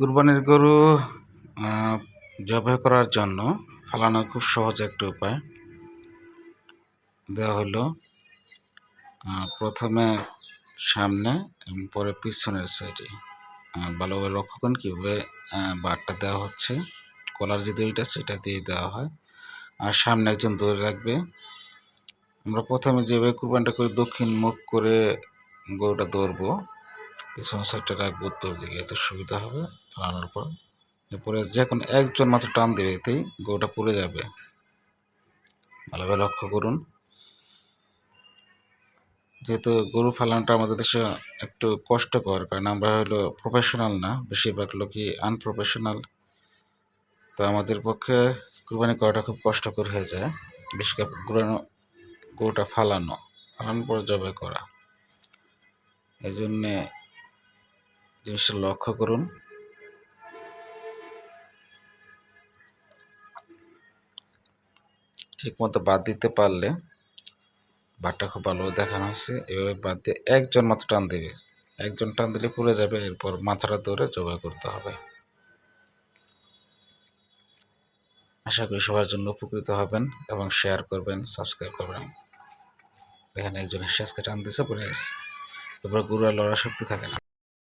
কুরবানির গরু জবাই করার জন্য ফালানো খুব সহজ একটা উপায়। দেওয়া হলো প্রথমে সামনে এবং পরে পিছনের সাইডে। ভালোভাবে লক্ষ্য করুন কীভাবে বারটা দেওয়া হচ্ছে। কলার যে দড়িটা, সেটা দিয়ে দেওয়া হয়। আর সামনে একজন ধরে রাখবে। আমরা প্রথমে যেভাবে কুরবানটা করে দক্ষিণ মুখ করে গরুটা ধরবো পিছন সাইডটা রাখব উত্তর দিকে এতে সুবিধা হবে ফালানোর পর। এরপরে যে কোনো একজন মাত্র টান দেবে, এতেই গরুটা পড়ে যাবে। ভালোভাবে লক্ষ্য করুন। যেহেতু গরু ফালানোটা আমাদের দেশে একটু কষ্টকর, কারণ আমরা হলো প্রফেশনাল না, বেশিরভাগ লোকই আনপ্রফেশনাল তো আমাদের পক্ষে কুরবানি করাটা খুব কষ্টকর হয়ে যায় বেশি করে গরু গরুটা ফালানো, ফালানোর পর জবাই করা। এই জন্যে জিনিসটা লক্ষ্য করুন। ঠিক মতো বাদ দিতে পারলে বাটটা খুব ভালোভাবে দেখানো হচ্ছে। এভাবে বাদ দিয়ে একজন মাত্র টান দেবে। একজন টান দিলে পুড়ে যাবে, এরপর মাথাটা ধরে জবাই করতে হবে। আশা করি সবার জন্য উপকৃত হবেন এবং শেয়ার করবেন সাবস্ক্রাইব করবেন। এখানে একজন শেষকে টান দিছে পড়ে গেছে। এরপর গুরুরা লড়ার শক্তি থাকে না।